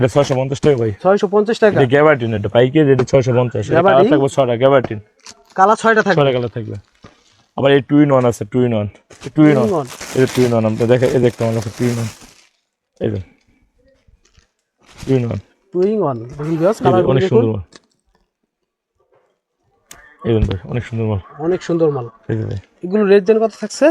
এটা ছয়শো পঞ্চাশ টাকা ভাই। ছয়শো পঞ্চাশ টাকা? এটা গ্যাবার্টিন এটা পাইকারি রেটে ছয়শো পঞ্চাশ? এটা থাকবে ছটা গ্যাবার্টিন। কালার ছয়টা থাকবে? ছটা কালার থাকবে। আবার এই টু ইন ওয়ান আছে two in one two in Two in one এটা টু ইন ওয়ান আমরা দেখে এই দেখতে আমার কাছে টু ইন ওয়ান এই দেখ two in one two in one দেখুন বিয়াস কালার অনেক সুন্দর মাল। এই দেন ভাই অনেক সুন্দর মাল। অনেক সুন্দর মাল। এই যে এগুলো রেট যেন কত থাকছে?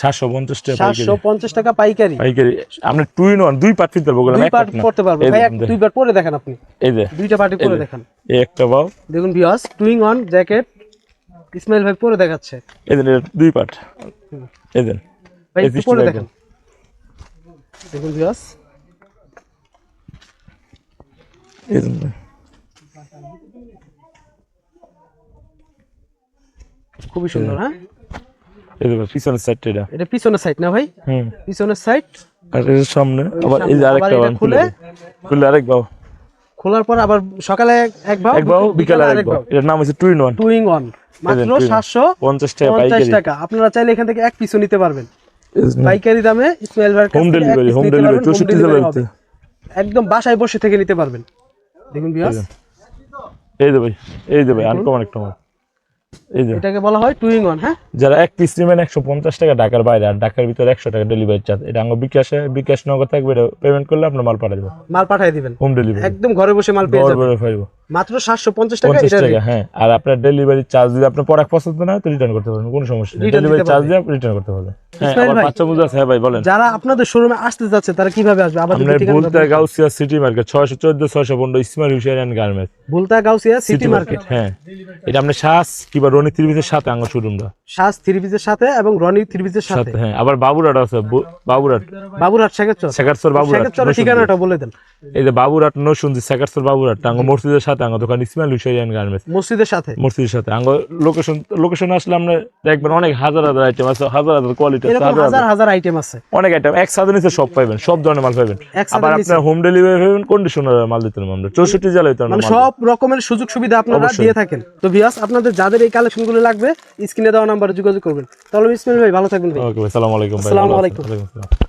সাতশো পঞ্চাশ টাকা পাইকারি। সাতশো পঞ্চাশ টাকা পাইকারি। পাইকারি। আমরা টু ইন ওয়ান দুই কিনতে পারব দুই পারব। ভাই দুইবার পরে দেখেন আপনি। এই যে দুইটা পার্টি পরে। দেখান। এই একটা বাও দেখুন বিয়াস two in one jacket Ismail ভাই পরে দেখাচ্ছে। এই দেন দুই এই দেন ভাই system পরে দেখেন। দেখুন। বিয়াস এই দেন খুবই সুন্দর হ্যাঁ? পিছনের এটা। এটা পিছনের সাইড না ভাই? হুম। পিছনের সাইড আর এর সামনে আবার এই যে আরেকটা খুলে। খুলে- আরেক বাও খোলার পর আবার সকালে এক- এক ভাও এক বাও বিকালে আরেক বাও নাম হচ্ছে two in one two in one মাত্র টাকা টাকা। আপনারা চাইলে এখান থেকে এক পিসও নিতে পারবেন। পাইকারি দামে Ismail home delivery home delivery জেলাতে একদম বাসায় বসে থেকে নিতে পারবেন। দেখুন বিয়াস এই যে ভাই এই যে ভাই আনকমন একটা মাল। এটাকে বলা হয় ওয়ান হ্যাঁ? যারা এক পিস নেবেন একশো পঞ্চাশ টাকা ঢাকার বাইরে আর ঢাকার ভিতরে একশো টাকা ডেলিভারি চার্জ এটা আমার বিকাশে বিকাশ নগদ থাকবে পেমেন্ট করলে আপনার মাল দেবো মাল পাঠিয়ে দিবেন। হোম ডেলিভারি একদম ঘরে বসে মাল পেয়ে যাবে যাবেন। মাত্র সাতশো পঞ্চাশ টাকা এটা হ্যাঁ। আর আপনার ডেলিভারি চার্জ যদি আপনার প্রোডাক্ট পছন্দ না তো রিটার্ন করতে পারবেন কোনো সমস্যা নেই। ডেলিভারি চার্জ দিয়ে রিটার্ন করতে পারবেন। হ্যাঁ আবার বাচ্চা বুঝে আছে হ্যাঁ ভাই বলেন। যারা আপনাদের শোরুমে আসতে যাচ্ছে তারা কীভাবে আসবে? ঠিকানা বলতে গাউসিয়া সিটি মার্কেট ছয়শো চোদ্দ ছয়শো পনেরো Ismail garments Gausia city market হ্যাঁ। এটা আপনার শ্বাস কিংবা রনি ত্রিভিসের সাথে আঙ্গ শোরুমটা শ্বাস থ্রি সাথে এবং রনি থ্রি সাথে। হ্যাঁ। আবার বাবুরাট আছে বাবুরাট বাবুরাট শেখাচ্ছর নরসিংদী। ঠিকানাটা বলে দেন। এই যে বাবুরাট নরসুন্দি শেখারসর বাবুরাট আঙ্গ মসজিদের সাথে আঙ্গ দোকান ইসমাইল অ্যান্ড গার্মেন্টস। মসজিদের সাথে? মসজিদের সাথে। আঙ্গ লোকেশন লোকেশন আসলে আমরা দেখবেন অনেক হাজার হাজার আইটেম আছে হাজার হাজার কোয়ালিটি আছে হাজার হাজার। আইটেম আছে। অনেক আইটেম এক সাথে নিচে সব পাইবেন সব ধরনের মাল ছাদের আবার। আপনার হোম ডেলিভারি পাবেন কন্ডিশনার মাল দিতে পারব আমরা। চৌষট্টি জেলায় তো আমরা মানে সব রকমের সুযোগ সুবিধা আপনারা দিয়ে থাকেন। তো ভিউয়ার্স আপনাদের যাদের এই কালেকশনগুলো লাগবে স্ক্রিনে দেওয়া নাম্বারে যোগাযোগ করবেন। তাহলে ইসমাইল ভাই ভালো থাকবেন ভাই। ওকে ভাই সালাম আলাইকুম ভাই আসসালামু আলাইকুম। আসসালাম।